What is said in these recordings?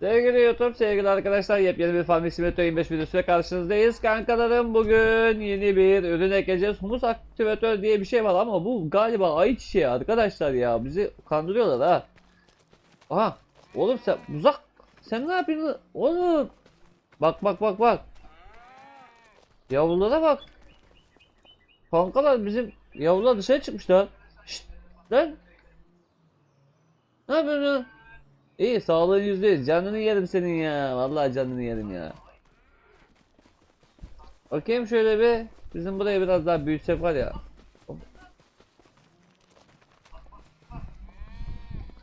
Sevgili YouTube, sevgili arkadaşlar yepyeni bir Farming Simulator 25 videosuyla karşınızdayız. Kankalarım bugün yeni bir ürün ekleyeceğiz. Humus aktivatör diye bir şey var ama bu galiba ayçiçeği arkadaşlar ya. Bizi kandırıyorlar ha. Aha. Oğlum sen uzak. Sen ne yapıyorsun oğlum? Bak bak bak bak. Yavrulara bak. Kankalar bizim yavrular dışarı çıkmışlar. Şşt lan. Ne yapıyorsun? İyi sağlığın yüzde yüz. Canını yerim senin ya. Vallahi canını yerim ya. Bakayım şöyle bir. Bizim burayı biraz daha büyütsek var ya.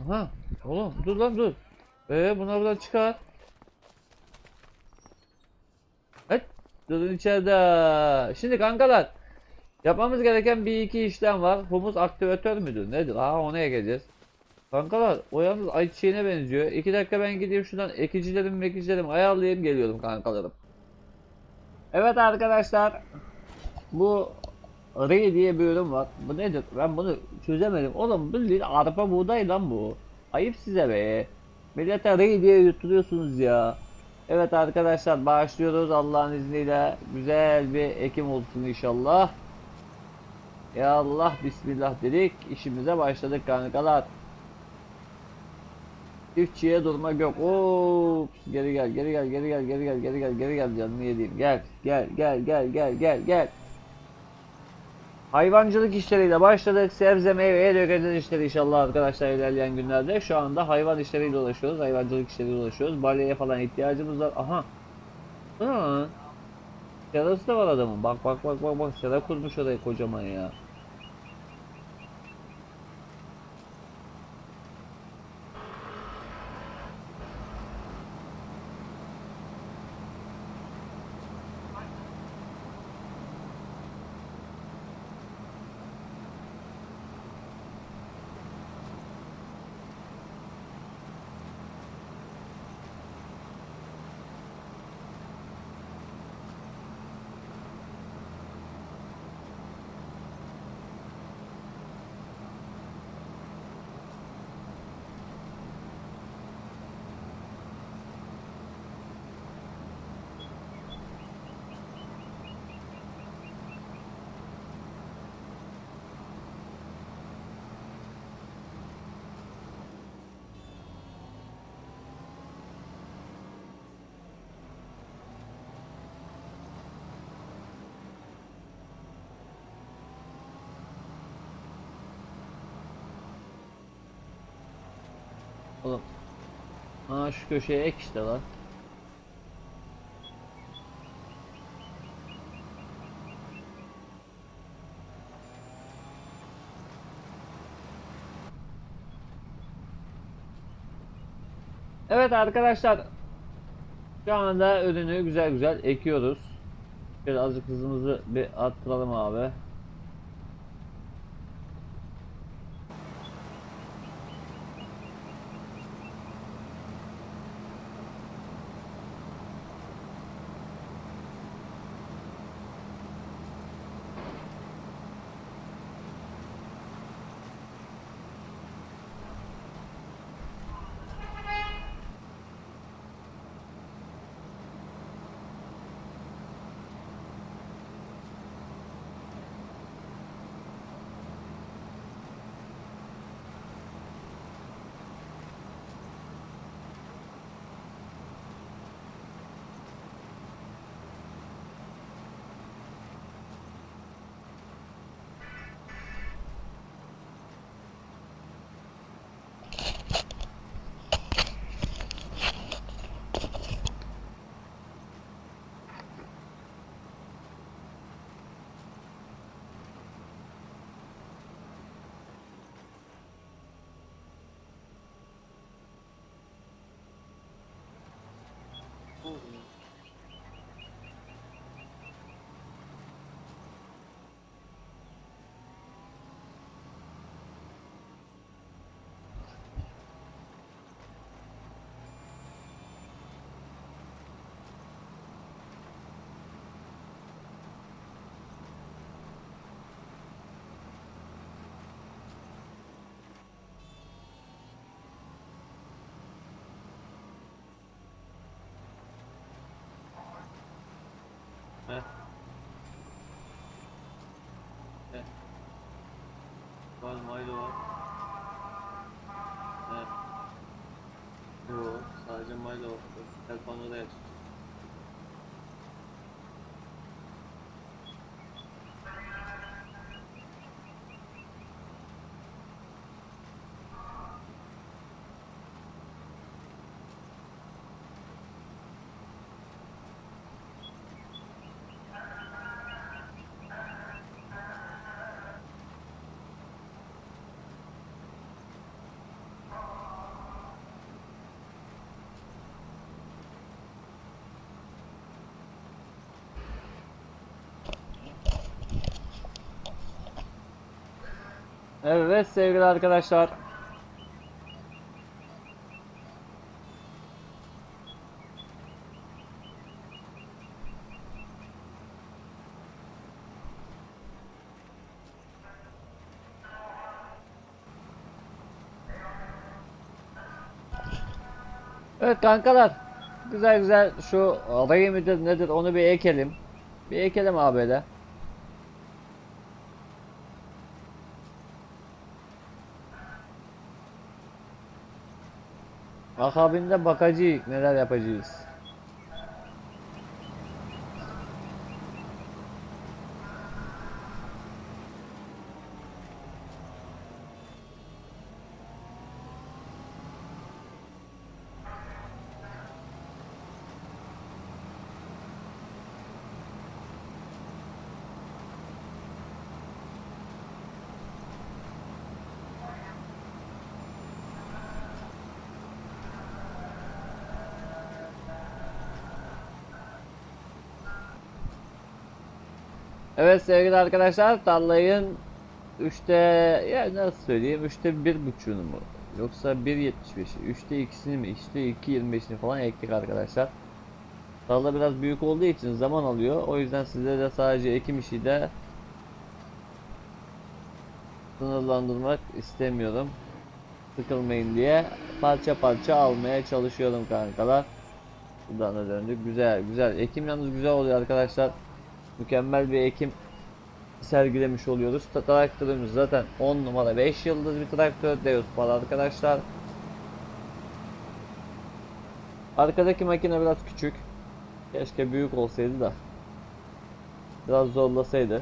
Aha. Oğlum dur lan dur. Ee bunları buradan çıkar. Evet. Durun içeride. Şimdi kankalar. Yapmamız gereken bir iki işlem var. Humus aktivatör müdür? Nedir? Aha ona geleceğiz. Kankalar o yalnız ayçiçeğine benziyor. İki dakika ben gideyim şuradan ekicilerim mekicilerim ayarlayayım geliyorum kankalarım. Evet arkadaşlar. Bu Ray diye bir ürün var. Bu nedir? Ben bunu çözemedim. Oğlum bildiğin arpa buğday lan bu. Ayıp size be. Millete Ray diye yutturuyorsunuz ya. Evet arkadaşlar başlıyoruz Allah'ın izniyle. Güzel bir ekim olsun inşallah. Ya Allah bismillah dedik. işimize başladık kankalar. Çiftçiye durmak yok. Ops, geri gel, geri gel, geri gel, geri gel, geri gel, geri gel canını yediğim. Gel, gel, gel, gel, gel, gel, gel. Hayvancılık işleriyle başladık. Sebze meyveye dökeceğiz işleri inşallah arkadaşlar ilerleyen günlerde. Şu anda hayvan işleriyle uğraşıyoruz. Hayvancılık işleriyle uğraşıyoruz. Balyaya falan ihtiyacımız var. Aha. Lan? Serası da var adamın. Bak bak bak bak bak. Sera kurmuş oraya kocaman ya. Oğlum. Ha şu köşeye ek işte lan. Evet arkadaşlar. Şu anda ürünü güzel güzel ekiyoruz. Şöyle azıcık hızımızı bir arttıralım abi. Heh. Heh. Var Milo var. Heh. Sadece Milo var. Telpano'da yatıyor. Evet sevgili arkadaşlar. Evet kankalar. Güzel güzel şu midir nedir onu bir ekelim. Bir ekelim abi Akabinde bakacağız neler yapacağız. Evet sevgili arkadaşlar tarlayın 3'te ya nasıl söyleyeyim 3'te bir buçuğunu mu? Yoksa 1.75'i 3'te ikisini mi 3'te 2.25'ini falan ektik arkadaşlar. Tarla biraz büyük olduğu için zaman alıyor. O yüzden size de sadece ekim işi de sınırlandırmak istemiyorum. Sıkılmayın diye parça parça almaya çalışıyorum kankalar. Buradan da döndük. Güzel güzel. Ekim yalnız güzel oluyor arkadaşlar mükemmel bir ekim sergilemiş oluyoruz. Traktörümüz zaten 10 numara 5 yıldız bir traktör Deus para arkadaşlar. Arkadaki makine biraz küçük. Keşke büyük olsaydı da. Biraz zorlasaydı.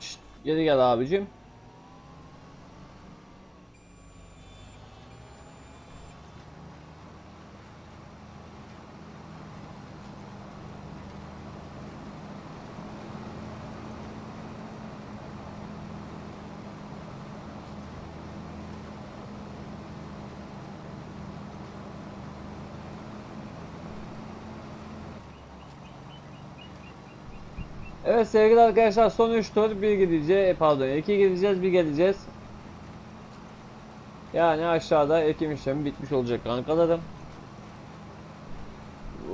Şşt, geri gel abicim. Evet sevgili arkadaşlar son 3 tur bir gideceğiz pardon 2 gideceğiz bir geleceğiz. Yani aşağıda ekim işlemi bitmiş olacak kankalarım.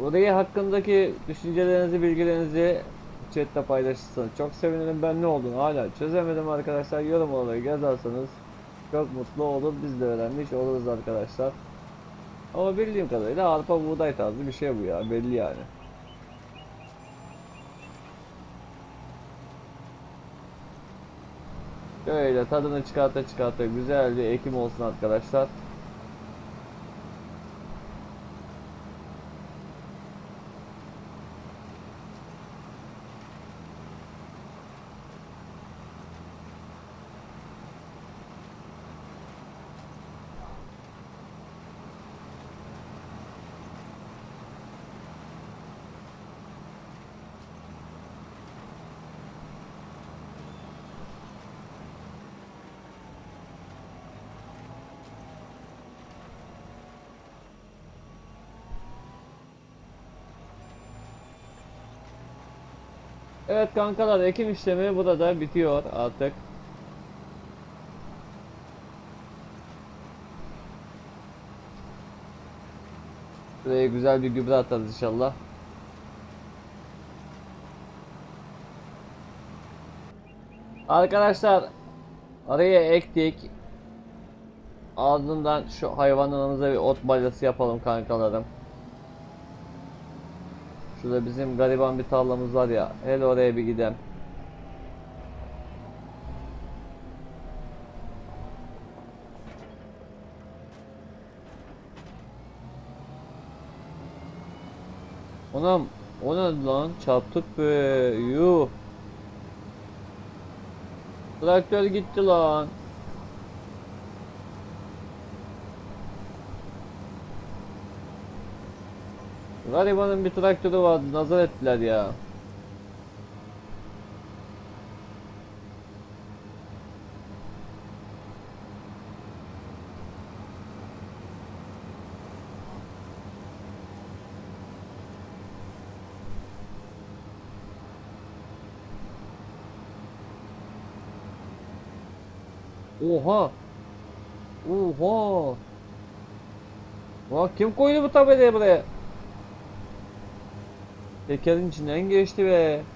Orayı hakkındaki düşüncelerinizi bilgilerinizi chatte paylaşırsanız çok sevinirim ben ne olduğunu hala çözemedim arkadaşlar yorum olarak yazarsanız çok mutlu olur biz de öğrenmiş oluruz arkadaşlar. Ama bildiğim kadarıyla arpa buğday tarzı bir şey bu ya belli yani. Böyle tadını çıkarta çıkarta güzel bir ekim olsun arkadaşlar. Evet kankalar ekim işlemi burada bitiyor artık. Buraya güzel bir gübre atarız inşallah. Arkadaşlar araya ektik. Ardından şu hayvanlarımıza bir ot balyası yapalım kankalarım. Şurada bizim gariban bir tarlamız var ya. Hele oraya bir gidelim. Anam o ne lan çarptık be yuh Traktör gitti lan Garibanın bir traktörü vardı nazar ettiler ya. Oha! Oha! Bak kim koydu bu tabelayı buraya Tekerin içinden geçti be.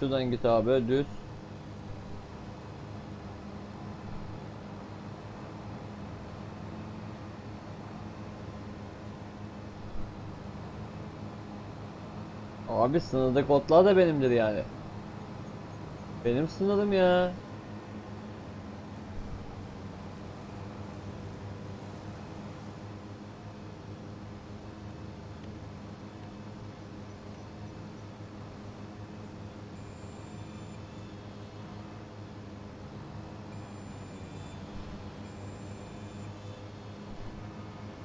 Şuradan git abi düz. Abi sınırdaki otlar da benimdir yani. Benim sınırım ya.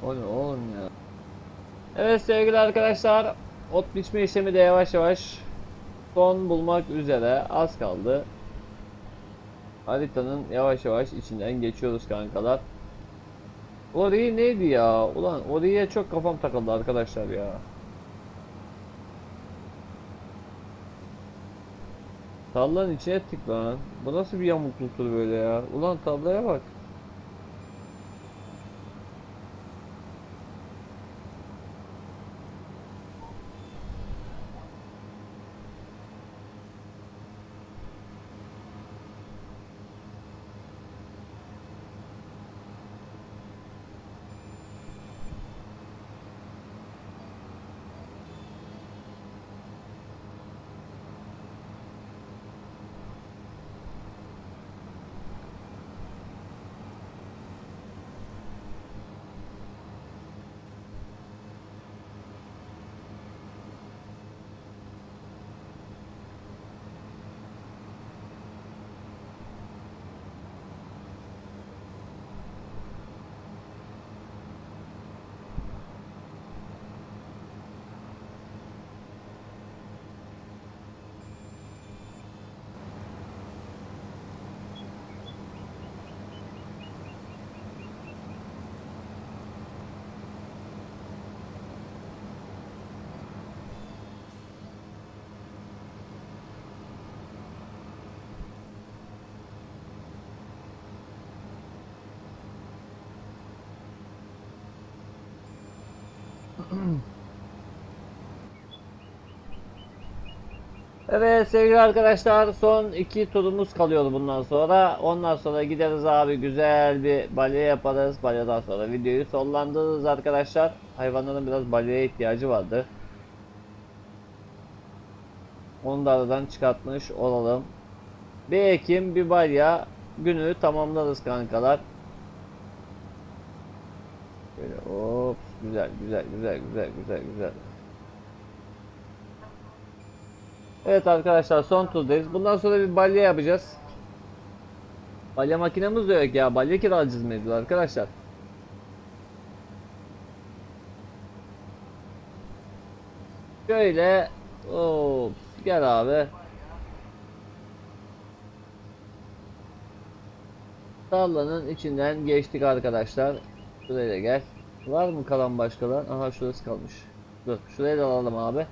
O ne oğlum ya. Evet sevgili arkadaşlar. Ot biçme işlemi de yavaş yavaş son bulmak üzere. Az kaldı. Haritanın yavaş yavaş içinden geçiyoruz kankalar. Orayı neydi ya? Ulan oraya çok kafam takıldı arkadaşlar ya. Tarlanın içine ettik lan. Bu nasıl bir yamukluktur böyle ya? Ulan tablaya bak. Evet sevgili arkadaşlar son iki turumuz kalıyor bundan sonra. Ondan sonra gideriz abi güzel bir balya yaparız. Balyadan sonra videoyu sonlandırırız arkadaşlar. Hayvanların biraz balyaya ihtiyacı vardı. Onu da aradan çıkartmış olalım. Bir Ekim bir balya günü tamamlarız kankalar. Böyle hop güzel güzel güzel güzel güzel güzel. Evet arkadaşlar son turdayız. Bundan sonra bir balya yapacağız. Balya makinemiz de yok ya. Balya kiralayacağız mecbur arkadaşlar. Şöyle Hop, gel abi. Tarlanın içinden geçtik arkadaşlar. Şuraya gel. Var mı kalan başkalar? Aha şurası kalmış. Dur şurayı da alalım abi.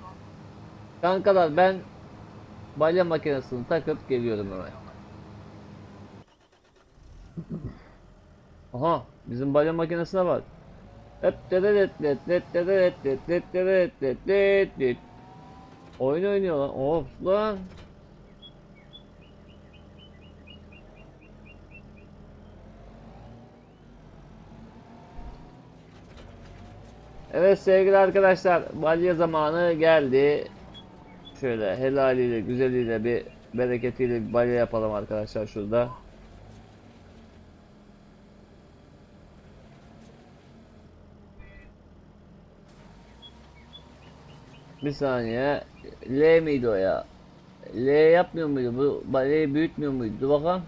Kankalar ben balya makinesini takıp geliyorum hemen. Aha bizim balya makinesine bak. Hep dedet det det dedet det det dedet det det det. Oyun oynuyor lan. Of lan. Evet sevgili arkadaşlar balya zamanı geldi. Şöyle helaliyle güzeliyle bir bereketiyle bir balya yapalım arkadaşlar şurada. Bir saniye. L miydi o ya? L yapmıyor muydu? Bu balyayı büyütmüyor muydu? Dur bakalım.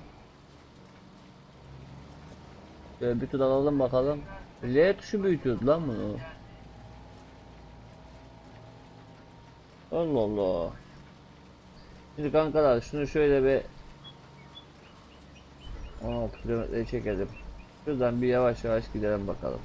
Şöyle bir tur alalım bakalım. L tuşu büyütüyordu lan bunu. Allah Allah. Şimdi kankalar şunu şöyle bir 16 kilometreye çekelim. Şuradan bir yavaş yavaş gidelim bakalım.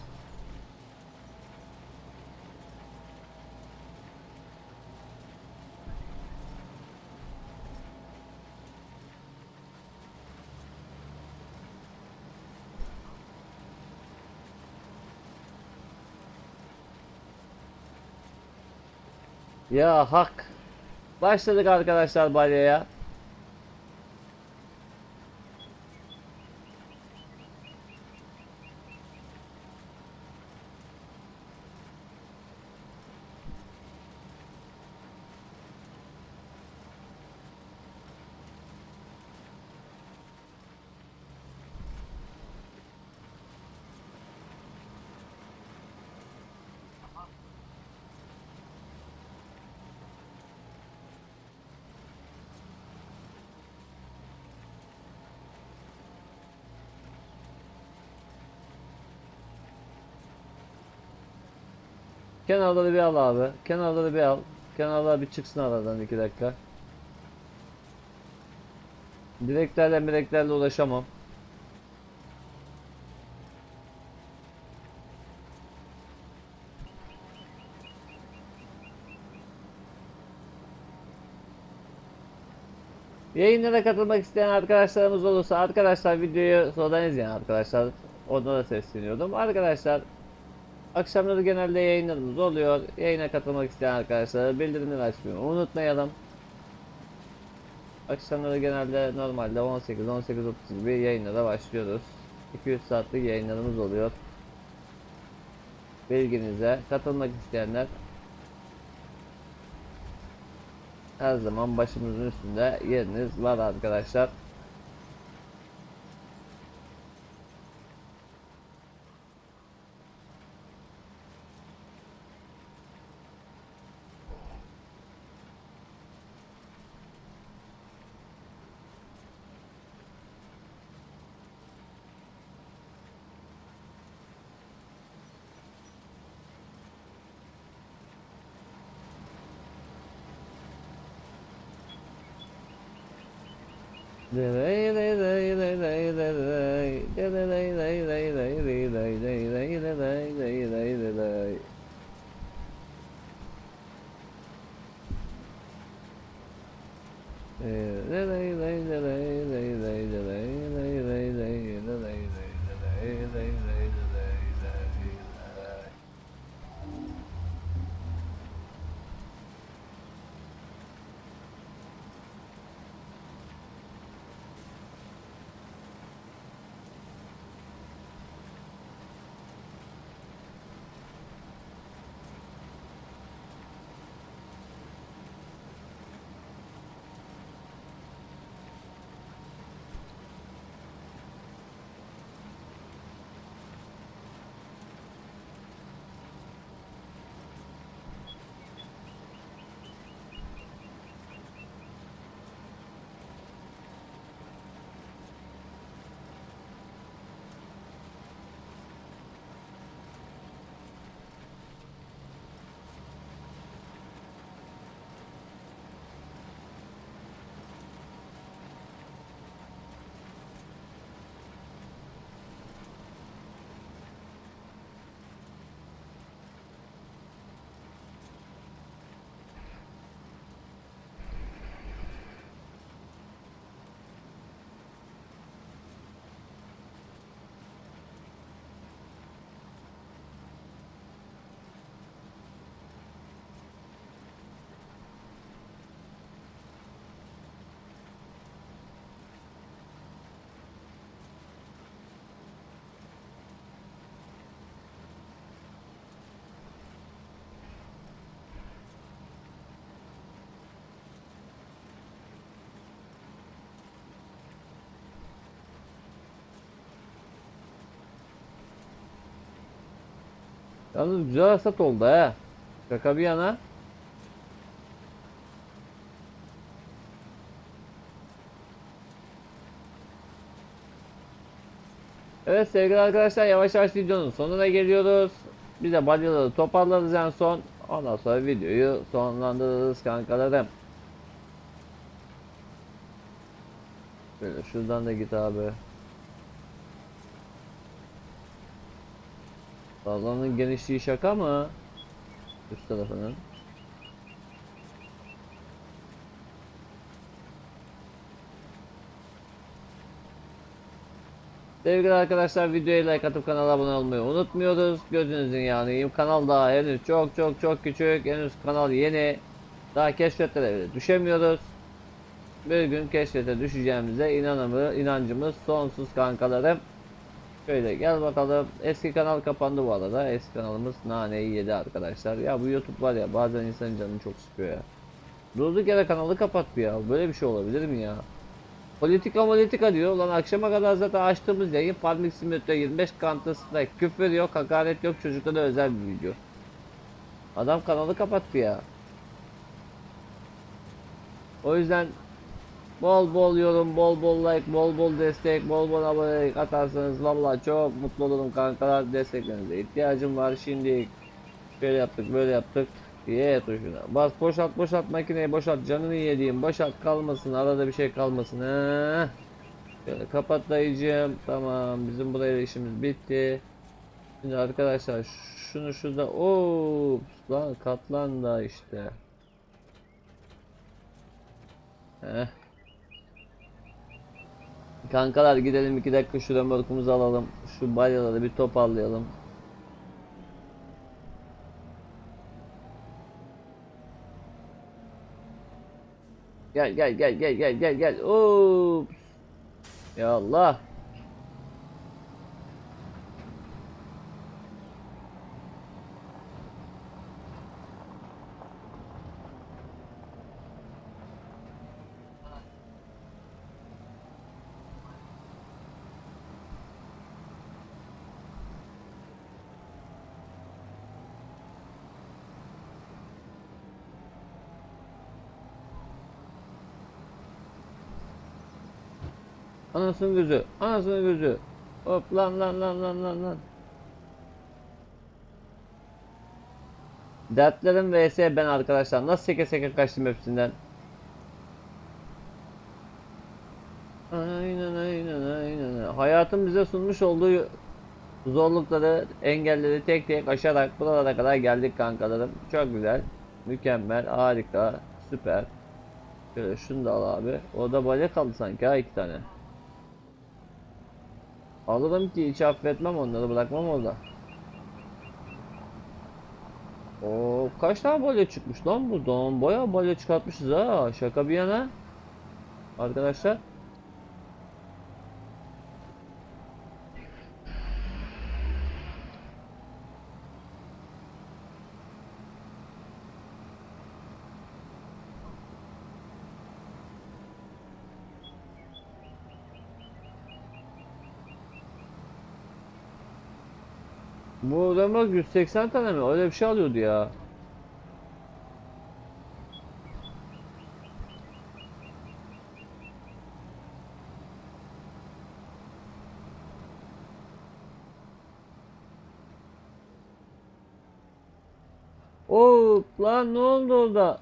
Ya hak. Başladık arkadaşlar balyaya. Kenarları bir al abi. Kenarları bir al. Kenarlar bir çıksın aradan iki dakika. Direklerle direklerle uğraşamam. Yayınlara katılmak isteyen arkadaşlarımız olursa arkadaşlar videoyu sonradan izleyen arkadaşlar onlara da sesleniyordum. Arkadaşlar Akşamları genelde yayınlarımız oluyor. Yayına katılmak isteyen arkadaşlar bildirimleri açmayı unutmayalım. Akşamları genelde normalde 18-18.30 gibi yayınlara başlıyoruz. 200 saatlik yayınlarımız oluyor. Bilginize katılmak isteyenler her zaman başımızın üstünde yeriniz var arkadaşlar. Yalnız güzel hasat oldu he. Şaka bir yana. Evet sevgili arkadaşlar yavaş yavaş videonun sonuna geliyoruz. Biz de balyaları toparlarız en son. Ondan sonra videoyu sonlandırırız kankalarım. Böyle şuradan da git abi. Alanın genişliği şaka mı? Üst tarafının. Sevgili arkadaşlar videoya like atıp kanala abone olmayı unutmuyoruz. Gözünüzün yanıyım. Kanal daha henüz çok çok çok küçük. Henüz kanal yeni. Daha keşfetlere bile düşemiyoruz. Bir gün keşfete düşeceğimize inanımı, inancımız sonsuz kankalarım. Şöyle gel bakalım. Eski kanal kapandı bu arada. Eski kanalımız naneyi yedi arkadaşlar. Ya bu YouTube var ya bazen insanın canını çok sıkıyor ya. Durduk yere kanalı kapattı ya. Böyle bir şey olabilir mi ya? Politika politika diyor. Lan akşama kadar zaten açtığımız yayın Farming Simulator 25 Counter Strike. Küfür yok, hakaret yok. Çocuklara özel bir video. Adam kanalı kapattı ya. O yüzden bol bol yorum, bol bol like, bol bol destek, bol bol abonelik atarsanız vallahi çok mutlu olurum kankalar. Desteklerinize ihtiyacım var. Şimdi şöyle yaptık, böyle yaptık. Y tuşuna. Bas boşalt boşalt makineyi boşalt canını yediğim boşalt kalmasın arada bir şey kalmasın ha. Şöyle kapat tamam bizim burayla işimiz bitti. Şimdi arkadaşlar şunu şurada o lan katlan da işte. Heh. Kankalar gidelim iki dakika şu römorkumuzu alalım. Şu balyaları bir toparlayalım. Gel gel gel gel gel gel gel. Ops. Ya Allah. Anasının gözü. Anasının gözü. Hop lan lan lan lan lan lan. Dertlerim vs ben arkadaşlar. Nasıl seke seke kaçtım hepsinden. Aynen aynen aynen. Hayatın bize sunmuş olduğu zorlukları, engelleri tek tek aşarak buralara kadar geldik kankalarım. Çok güzel. Mükemmel, harika, süper. Şöyle şunu da al abi. Orada balya kaldı sanki ha iki tane. Alırım ki hiç affetmem onları bırakmam orada. Oo kaç tane balya çıkmış lan buradan? Bayağı balya çıkartmışız ha. Şaka bir yana. Arkadaşlar. Bu Remork 180 tane mi? Öyle bir şey alıyordu ya. Oo lan ne oldu orada?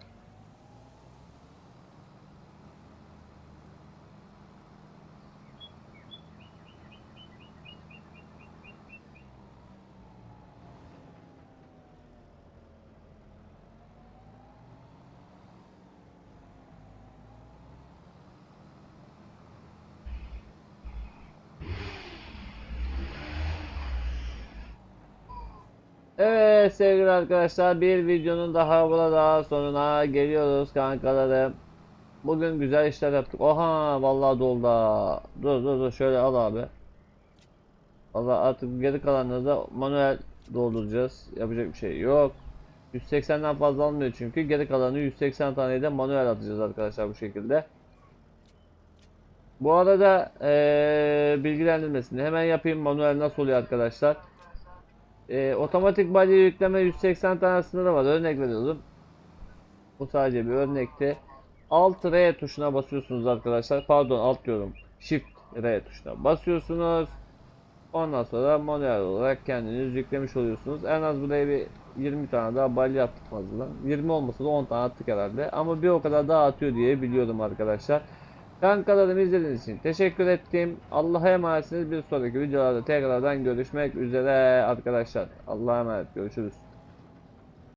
Evet sevgili arkadaşlar bir videonun daha burada sonuna geliyoruz kankalarım. Bugün güzel işler yaptık. Oha vallahi doldu. ha. Dur dur dur şöyle al abi. Vallahi artık geri kalanları da manuel dolduracağız. Yapacak bir şey yok. 180'den fazla almıyor çünkü. Geri kalanı 180 taneyi de manuel atacağız arkadaşlar bu şekilde. Bu arada eee bilgilendirmesini hemen yapayım. Manuel nasıl oluyor arkadaşlar? Ee, otomatik balya yükleme 180 tane sınırı var. Örnek veriyorum. Bu sadece bir örnekti. Alt R tuşuna basıyorsunuz arkadaşlar. Pardon alt diyorum. Shift R tuşuna basıyorsunuz. Ondan sonra manuel olarak kendiniz yüklemiş oluyorsunuz. En az buraya bir 20 tane daha balya attık fazladan. 20 olmasa da 10 tane attık herhalde. Ama bir o kadar daha atıyor diye biliyorum arkadaşlar. Kankalarımı izlediğiniz için teşekkür ettim. Allah'a emanetsiniz. Bir sonraki videolarda tekrardan görüşmek üzere arkadaşlar. Allah'a emanet. Görüşürüz.